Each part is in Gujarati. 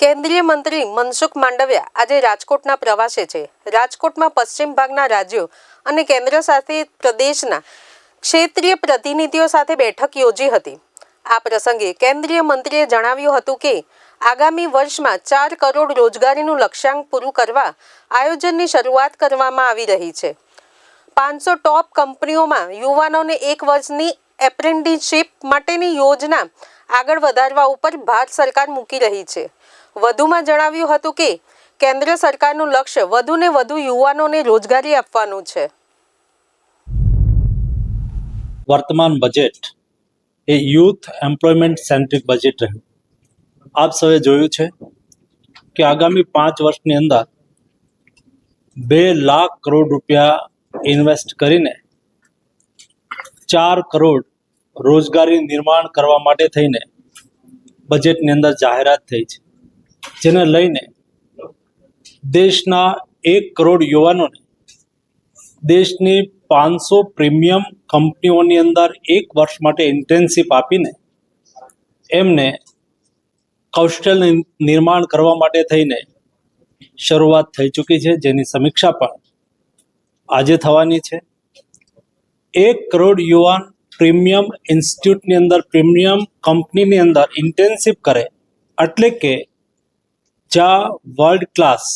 કેન્દ્રીય મંત્રી મનસુખ માંડવિયા આજે રાજકોટના પ્રવાસે છે. રાજકોટમાં પશ્ચિમ ભાગના રાજ્યો અને કેન્દ્ર શાસિત પ્રદેશના ક્ષેત્રીય પ્રતિનિધિઓ સાથે બેઠક યોજી હતી. આ પ્રસંગે કેન્દ્રીય મંત્રીએ જણાવ્યું હતું કે, આગામી વર્ષમાં ચાર કરોડ રોજગારીનું લક્ષ્યાંક પૂરું કરવા આયોજનની શરૂઆત કરવામાં આવી રહી છે. પાંચસો ટોપ કંપનીઓમાં યુવાનોને એક વર્ષની એપ્રેન્ટિસશીપ માટેની યોજના આગળ વધારવા ઉપર ભારત સરકાર મૂકી રહી છે. વધુમાં જણાવ્યું હતું કે, કેન્દ્ર સરકારનું લક્ષ્ય વધુને વધુ યુવાનોને રોજગારી આપવાનું છે. વર્તમાન બજેટ એ યુથ એમ્પ્લોયમેન્ટ સેન્ટ્રિક બજેટ રહ્યું. આપ સૌએ જોયું છે કે આગામી પાંચ વર્ષની અંદર બે લાખ કરોડ રૂપિયા ઇન્વેસ્ટ કરીને ચાર કરોડ રોજગારી નિર્માણ કરવા માટે થઈને બજેટની અંદર જાહેરાત થઈ છે. જેને લઈને દેશના એક કરોડ યુવાનોને દેશની પાંચસો પ્રીમિયમ કંપનીઓની અંદર એક વર્ષ માટે ઇન્ટર્નશીપ આપીને એમને કૌશલ્ય નિર્માણ કરવા માટે થઈને શરૂઆત થઈ ચૂકી છે. જેની સમીક્ષા પણ આજે થવાની છે. એક કરોડ યુવાન પ્રીમિયમ ઇન્સ્ટિટ્યૂટની અંદર, પ્રીમિયમ કંપનીની અંદર ઇન્ટેન્સિપ કરે, એટલે કે જ્યાં વર્લ્ડ ક્લાસ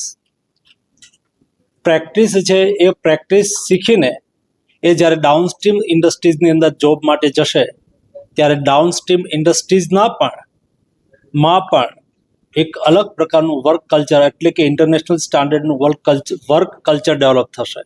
પ્રેક્ટિસ છે, એ પ્રેક્ટિસ શીખીને એ જ્યારે ડાઉનસ્ટ્રીમ ઇન્ડસ્ટ્રીઝની અંદર જોબ માટે જશે, ત્યારે ડાઉનસ્ટ્રીમ ઇન્ડસ્ટ્રીઝના પણ, માં પણ એક અલગ પ્રકારનું વર્ક કલ્ચર એટલે કે international સ્ટાન્ડર્ડનું work culture work culture develop થશે.